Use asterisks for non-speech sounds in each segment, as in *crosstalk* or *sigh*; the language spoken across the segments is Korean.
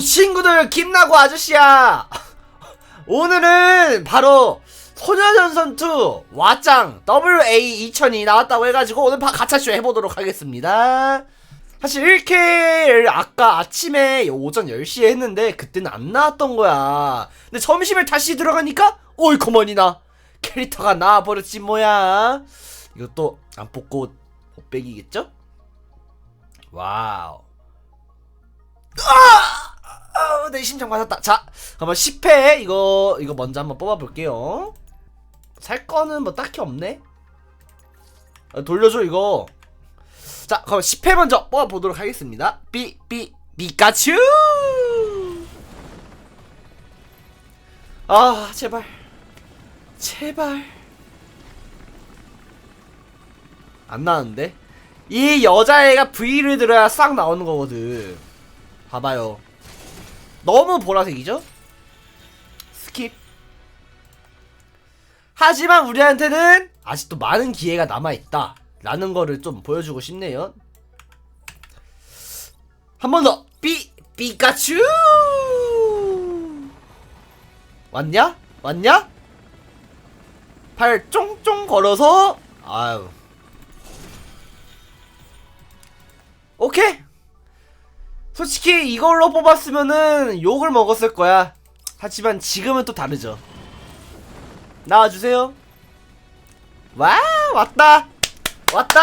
친구들 김나고 아저씨야. *laughs* 오늘은 바로 소녀전선 2 왓짱 WA 2000이 나왔다고 해가지고 오늘 바- 가차쇼 해보도록 하겠습니다. 사실 1K를 아까 아침에 오전 10시에 했는데 그때는 안 나왔던 거야. 근데 점심에 다시 들어가니까 어이커머니나 캐릭터가 나와버렸지 뭐야. 이것도 안 뽑고 곱빼기겠죠? 와우. 아, 내 심장 맞았다. 자, 그러면 10회 이거 이거 먼저 한번 뽑아볼게요. 살 거는 뭐 딱히 없네. 아, 돌려줘 이거. 자, 그럼 10회 먼저 뽑아보도록 하겠습니다. 삐, 삐, 피카츄! 아, 제발. 제발. 안 나왔는데? 이 여자애가 V를 들어야 싹 나오는 거거든. 봐봐요. 너무 보라색이죠? 스킵. 하지만 우리한테는 아직도 많은 기회가 남아있다. 라는 거를 좀 보여주고 싶네요. 한 번 더. 삐, 피카츄! 왔냐? 왔냐? 팔 쫑쫑 걸어서, 아유. 오케이! 솔직히 이걸로 뽑았으면은 욕을 먹었을 거야. 하지만 지금은 또 다르죠. 나와주세요. 와 왔다 왔다.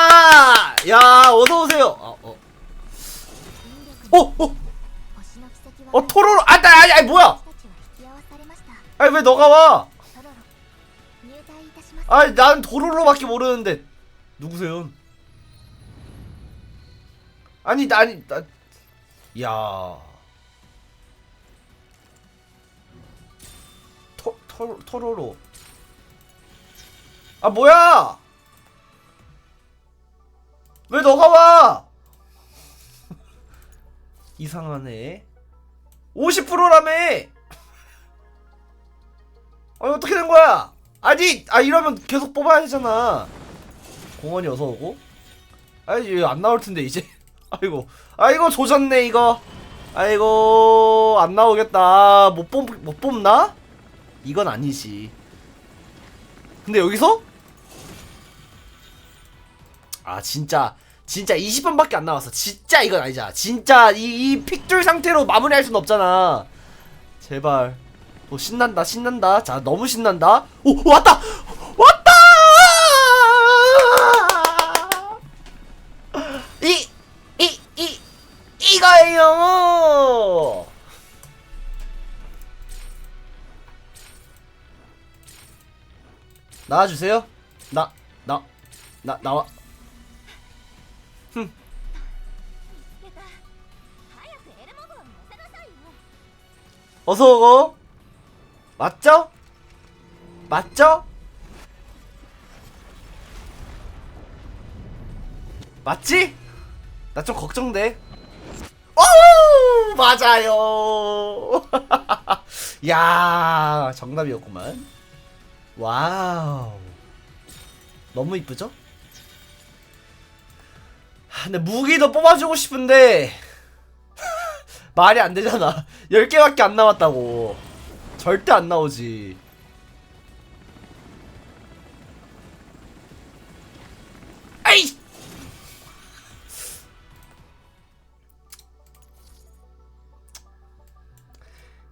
야 어서 오세요. 어 어. 어 어. 어 토로로 아나 아니 아니 뭐야? 아니 왜 너가 와? 아니 난 도로로밖에 모르는데 누구세요? 아니 나 아니 나 야. 토, 토, 토로로. 아, 뭐야! 왜 너가 와! *laughs* 이상하네. 50%라며! *laughs* 아니, 어떻게 된 거야? 아니, 아, 이러면 계속 뽑아야 되잖아. 공원이 어서 오고. 아니, 안 나올 텐데, 이제. 아이고, 아이고, 조졌네, 이거. 아이고, 안 나오겠다. 못 뽑, 못 뽑나? 이건 아니지. 근데 여기서? 아, 진짜. 진짜 20번밖에 안 나왔어. 진짜 이건 아니잖아. 진짜 이, 이 픽줄 상태로 마무리할 순 없잖아. 제발. 오, 신난다, 신난다. 자, 너무 신난다. 오! 왔다! 이거예요! 나와주세요. 나, 나, 나, 나와. 흠. 어서 오고. 맞죠? 맞죠? 맞지? 나 좀 걱정돼. 오! 맞아요. *laughs* 야, 정답이었구만. 와우. 너무 이쁘죠? 하, 근데 무기도 뽑아주고 싶은데 *laughs* 말이 안 되잖아. 10개밖에 안 남았다고. 절대 안 나오지.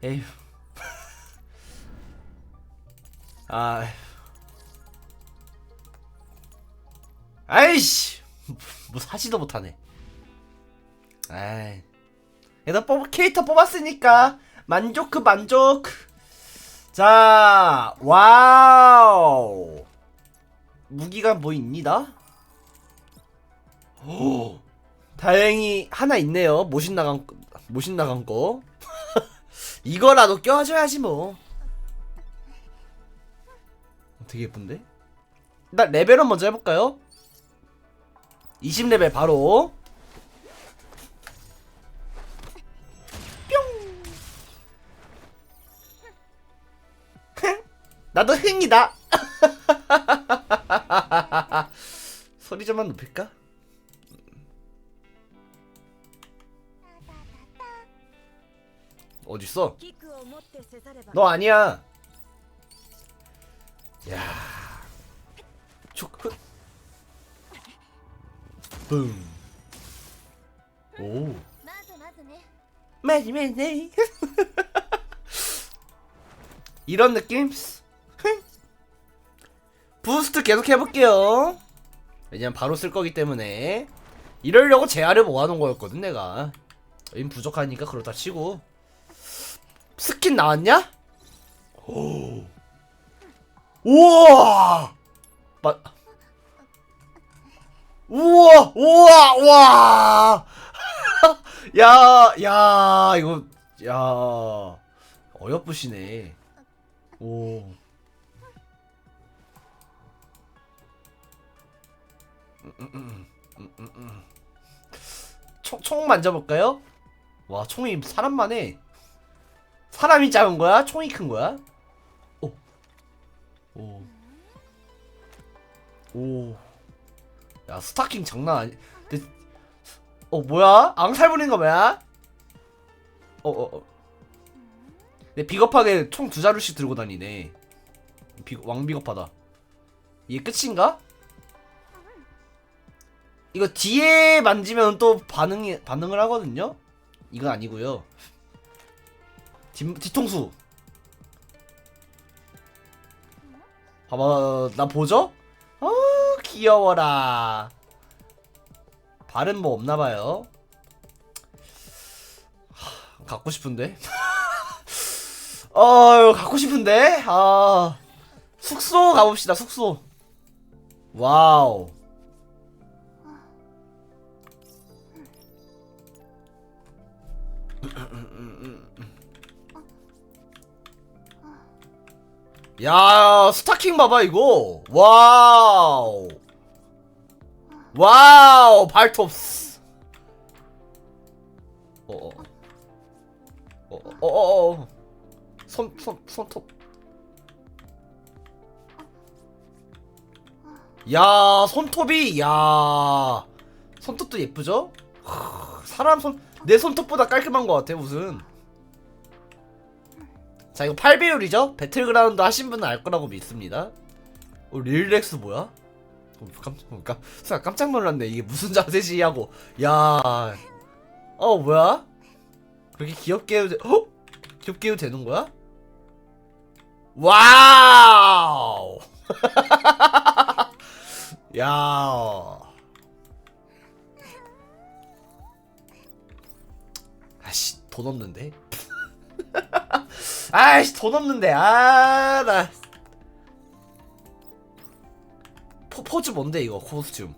에휴. 아. 아이씨. 뭐 사지도 못하네. 아이. 그래도 뽑 캐릭터 뽑았으니까 만족 그 만족. 자, 와우. 무기가 뭐 있니다? 오. *gasps* 다행히 하나 있네요. 모신 나간 모신 나간 거. 이거라도 껴줘야지 뭐. 되게 예쁜데? 일단 레벨은 먼저 해볼까요? 20레벨 바로 뿅 *laughs* 나도 흥이다 *laughs* 소리 좀만 높일까? 어딨어? 너 아니야. 야. 초크. 붐. 오. 맞이 맞이. 이런 느낌? 부스트 계속 해볼게요. 왜냐면 바로 쓸 거기 때문에. 이럴려고 재화를 모아놓은 거였거든, 내가. 임 부족하니까 그렇다 치고. 스킨 나왔냐? 오. 우와! 마... 우와! 우와! 우와! *laughs* 야, 야, 이거, 야, 어여쁘시네. 오. 음, 음, 음. 총, 총 만져볼까요? 와, 총이 사람만 해. 사람이 작은 거야? 총이 큰 거야? 오. 오. 오. 야, 스타킹 장난 아니. 근데 어 뭐야? 앙살 부리는 거 뭐야? 어 어 어. 내 비겁하게 총 두 자루씩 들고 다니네. 비, 왕비겁하다. 이게 끝인가? 이거 뒤에 만지면 또 반응이 반응을 하거든요. 이건 아니고요. 뒤, 뒤통수. 봐봐, 나 보죠? 어, 귀여워라. 발은 뭐 없나봐요. 하, 갖고 싶은데. *laughs* 어, 갖고 싶은데. 아, 숙소 가봅시다. 숙소. 와우. 야, 스타킹 봐봐 이거. 와우. 와우 발톱스 어어 어어어 손손 손톱 야 손톱이 야 손톱도 예쁘죠? 하, 사람 손 내 손톱보다 깔끔한 것 같아 무슨 자 이거 8배율이죠? 배틀그라운드 하신 분은 알 거라고 믿습니다 어 릴렉스 뭐야? 어, 깜짝 깜, 순간 깜짝 놀랐네. 이게 무슨 자세지 하고. 야. 어, 뭐야? 그렇게 귀엽게 해도 돼. 어? 귀엽게 해도 되는 거야? 와우. *laughs* 야. 아씨, 돈 없는데. 아이씨, 돈 없는데. 아, 나. 포, 포즈 뭔데 이거 코스튬?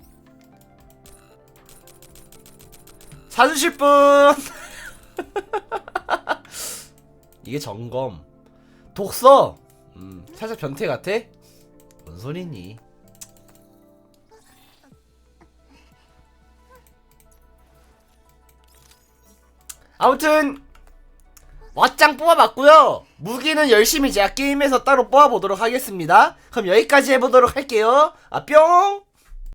사주실 분! *laughs* 이게 점검. 독서! 음 살짝 변태 같아? 뭔 소리니? 아무튼 왓짱 뽑아봤고요. 무기는 열심히 제가 게임에서 따로 뽑아보도록 하겠습니다. 그럼 여기까지 해보도록 할게요. 아뿅